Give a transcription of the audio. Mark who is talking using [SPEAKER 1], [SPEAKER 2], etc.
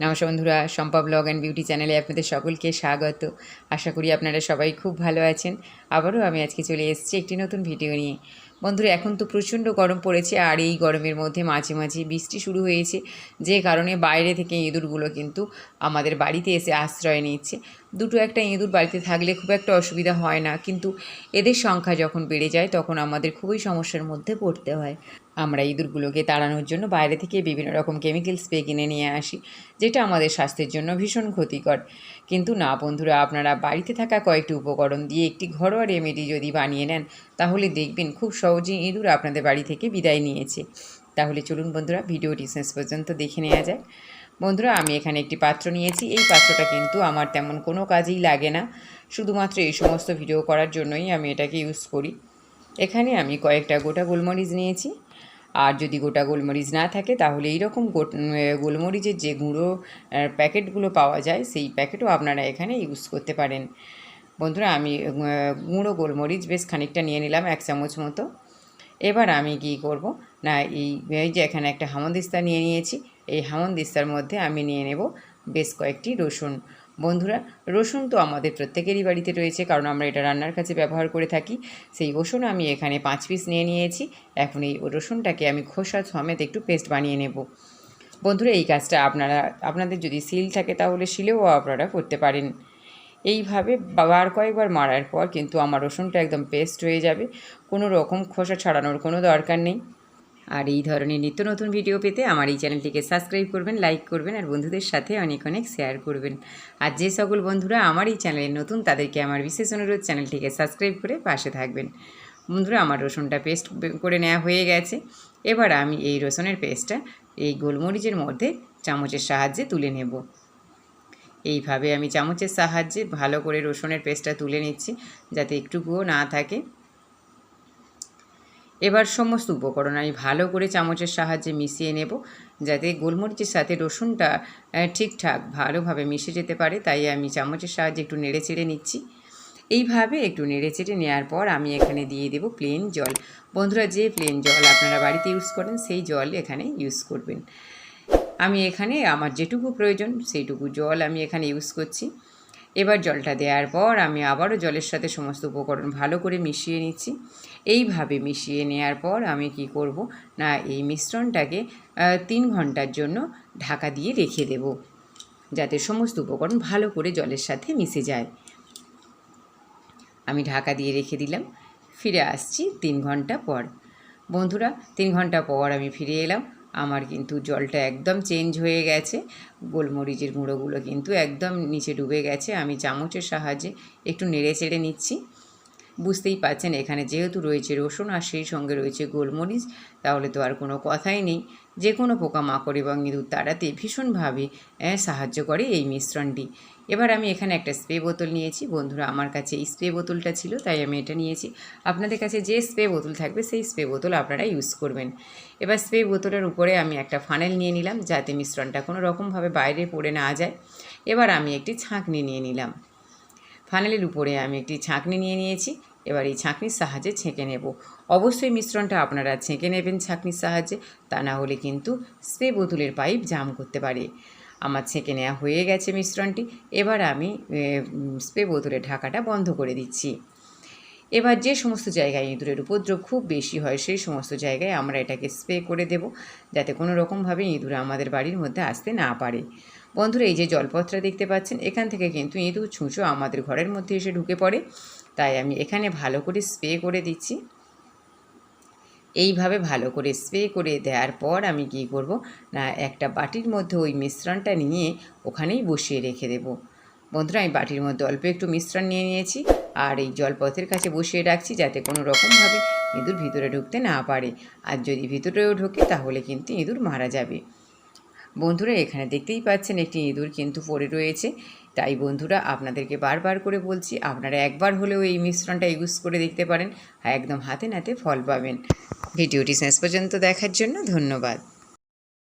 [SPEAKER 1] নমস্কার বন্ধুরা Shampa blog and beauty চ্যানেলে আপনাদের সকলকে স্বাগত। আশা করি আপনারা সবাই খুব ভালো আছেন। আবারও আমি আজকে চলে এসেছি একটি নতুন ভিডিও নিয়ে। বন্ধুরা, এখন তো প্রচণ্ড গরম পড়েছে আর এই গরমের মধ্যে মাঝে মাঝে বৃষ্টি শুরু হয়েছে, যে কারণে বাইরে থেকে ইঁদুরগুলো কিন্তু আমাদের বাড়িতে এসে আশ্রয় নিচ্ছে। দুটো একটা ইঁদুর বাড়িতে থাকলে খুব একটা অসুবিধা হয় না, কিন্তু এদের সংখ্যা যখন বেড়ে যায় তখন আমাদের খুবই সমস্যার মধ্যে পড়তে হয়। আমরা ইঁদুরগুলোকে তাড়ানোর জন্য বাইরে থেকে বিভিন্ন রকম কেমিক্যাল স্প্রে কিনে নিয়ে আসি, যেটা আমাদের স্বাস্থ্যের জন্য ভীষণ ক্ষতিকর। কিন্তু না বন্ধুরা, আপনারা বাড়িতে থাকা কয়েকটি উপকরণ দিয়ে একটি ঘরোয়া রেমেডি যদি বানিয়ে নেন, তাহলে দেখবেন খুব সহজেই ইঁদুর আপনাদের বাড়ি থেকে বিদায় নিয়েছে। তাহলে চলুন বন্ধুরা, ভিডিওটি শেষ পর্যন্ত দেখে নেওয়া যায় বন্ধুরা, আমি এখানে একটি পাত্র নিয়েছি। এই পাত্রটা কিন্তু আমার তেমন কোনো কাজেই লাগে না। শুধুমাত্র এই সমস্ত ভিডিও করার জন্যই আমি এটাকে ইউজ করি। এখানে আমি কয়েকটা গোটা গোলমরিচ নিয়েছি। আর যদি গোটা গোলমরিচ না থাকে, তাহলে এইরকম গোলমরিচের যে গুঁড়ো প্যাকেটগুলো পাওয়া যায়, সেই প্যাকেটও আপনারা এখানে ইউজ করতে পারেন। বন্ধুরা, আমি গুঁড়ো গোলমরিচ বেশ খানিকটা নিয়ে নিলাম এক চামচ মতো। এবার আমি কি করব? না, এই যে এখানে একটা হামদিস্তা নিয়ে নিয়েছি, এই হামদিস্তার মধ্যে আমি নিয়ে নেব বেশ কয়েকটি রসুন। বন্ধুরা, রসুন তো আমাদের প্রত্যেকেরই বাড়িতে রয়েছে, কারণ আমরা এটা রান্নার কাছে ব্যবহার করে থাকি। সেই রসুন আমি এখানে পাঁচ পিস নিয়ে নিয়েছি, এখন এই রসুনটাকে আমি খোসা সমেত একটু পেস্ট বানিয়ে নেব। বন্ধুরা, এই কাজটা আপনারা, আপনাদের যদি সিল থাকে তাহলে শিলেও আপনারা করতে পারেন। এইভাবে বার কয়েকবার মারার পর কিন্তু আমার রসুনটা একদম পেস্ট হয়ে যাবে। কোনো রকম খোসা ছাড়ানোর কোনো দরকার নেই। আর এই ধরনের নিত্য নতুন ভিডিও পেতে আমার এই চ্যানেলটিকে সাবস্ক্রাইব করবেন লাইক করবেন আর বন্ধুদের সাথে অনেক অনেক শেয়ার করবেন। আর যে সকল বন্ধুরা আমার এই চ্যানেলে নতুন তাদেরকে আমার বিশেষ অনুরোধ চ্যানেলটিকে সাবস্ক্রাইব করে পাশে থাকবেন। বন্ধুরা, আমার রসুনটা পেস্ট করে নেওয়া হয়ে গেছে। এবার আমি এই রসুনের পেস্টটা এই গোলমরিচের মধ্যে চামচের সাহায্যে তুলে নেব। এইভাবে আমি চামচের সাহায্যে ভালো করে রসুনের পেস্টটা তুলে নিচ্ছি, যাতে একটুকুও না থাকে। এবার সমস্ত উপকরণ আমি ভালো করে চামচের সাহায্যে মিশিয়ে নেব, যাতে গোলমরিচের সাথে রসুনটা ঠিকঠাক ভালোভাবে মিশে যেতে পারে, তাই আমি চামচের সাহায্যে একটু নেড়ে চেড়ে নিচ্ছি। এইভাবে একটু নেড়ে চেড়ে নেওয়ার পর আমি এখানে দিয়ে দেব প্লেন জল। বন্ধুরা, যে প্লেন জল আপনারা বাড়িতে ইউজ করেন, সেই জল এখানে ইউজ করবেন। আমি এখানে আমার যেটুকু প্রয়োজন, সেইটুকু জল আমি এখানে ইউজ করছি। এবার জলটা দেওয়ার পর আমি আবারও জলের সাথে সমস্ত উপকরণ ভালো করে মিশিয়ে নিচ্ছি। এইভাবে মিশিয়ে নেওয়ার পর আমি কি করব না, এই মিশ্রণটাকে তিন ঘণ্টার জন্য ঢাকা দিয়ে রেখে দেব। যাতে সমস্ত উপকরণ ভালো করে জলের সাথে মিশে যায়। আমি ঢাকা দিয়ে রেখে দিলাম। ফিরে আসছি তিন ঘণ্টা পর। বন্ধুরা, তিন ঘণ্টা পর আমি ফিরে এলাম। আমার কিন্তু জলটা একদম চেঞ্জ হয়ে গেছে। গোলমরিচের গুঁড়োগুলো কিন্তু একদম নিচে ডুবে গেছে। আমি চামচের সাহায্যে একটু নেড়ে চেড়ে নিচ্ছি। বুঝতেই পাচ্ছেন এখানে যেহেতু রয়েছে রসুন আর সেই সঙ্গে রয়েছে গোলমরিচ, তাহলে তো আর কোনো কথাই নেই। যে কোনো পোকামাকড় এবং ইঁদুর তাড়াতে ভীষণভাবে সাহায্য করে এই মিশ্রণটি। এবার আমি এখানে একটা স্প্রে বোতল নিয়েছি। বন্ধুরা, আমার কাছে এই স্প্রে বোতলটা ছিল, তাই আমি এটা নিয়েছি। আপনাদের কাছে যে স্প্রে বোতল থাকবে, সেই স্প্রে বোতল আপনারা ইউজ করবেন। এবার স্প্রে বোতলের উপরে আমি একটা ফানেল নিয়ে নিলাম, যাতে মিশ্রণটা কোনো রকমভাবে বাইরে পড়ে না যায়। এবার আমি একটি ছাঁকনি নিয়ে নিলাম। ফানেলের উপরে আমি একটি ছাঁকনি নিয়ে নিয়েছি। এবার এই ছাঁকনির সাহায্যে ছেঁকে নেব। অবশ্যই মিশ্রণটা আপনারা ছেঁকে নেবেন ছাঁকনির সাহায্যে, তা না হলে কিন্তু স্প্রে বোতলের পাইপ জাম করতে পারে। আমার ছেঁকে নেওয়া হয়ে গেছে মিশ্রণটি। এবার আমি স্প্রে বোতলের ঢাকাটা বন্ধ করে দিচ্ছি। এবার যে সমস্ত জায়গায় ইঁদুরের উপদ্রব খুব বেশি হয়, সেই সমস্ত জায়গায় আমরা এটাকে স্প্রে করে দেব, যাতে কোনো রকমভাবে ইঁদুর আমাদের বাড়ির মধ্যে আসতে না পারে। বন্ধুরা, এই যে জলপত্রা দেখতে পাচ্ছেন, এখান থেকে কিন্তু ইঁদুর ছুঁচো আমাদের ঘরের মধ্যে এসে ঢুকে পড়ে। তাই আমি এখানে ভালো করে স্প্রে করে দিচ্ছি। এইভাবে ভালো করে স্প্রে করে দেওয়ার পর আমি কি করব, না, একটা বাটির মধ্যে ওই মিশ্রণটা নিয়ে ওখানেই বসিয়ে রেখে দেব। বন্ধুরা, আমি বাটির মধ্যে অল্প একটু মিশ্রণ নিয়ে নিয়েছি। আর এই জলপথের কাছে বসিয়ে রাখছি যাতে কোনো রকমভাবে ইঁদুর ভিতরে ঢুকতে না পারে। আর যদি ভিতরেও ঢোকে, তাহলে কিন্তু ইঁদুর মারা যাবে। বন্ধুরা, এখানে দেখতেই পাচ্ছেন একটি ইঁদুর কিন্তু পড়ে রয়েছে। তাই বন্ধুরা, আপনাদেরকে বারবার করে বলছি, আপনারা একবার হলেও এই মিশ্রণটা ইউজ করে দেখতে পারেন। আর একদম হাতে নাতে ফল পাবেন। ভিডিওটি শেষ পর্যন্ত দেখার জন্য ধন্যবাদ।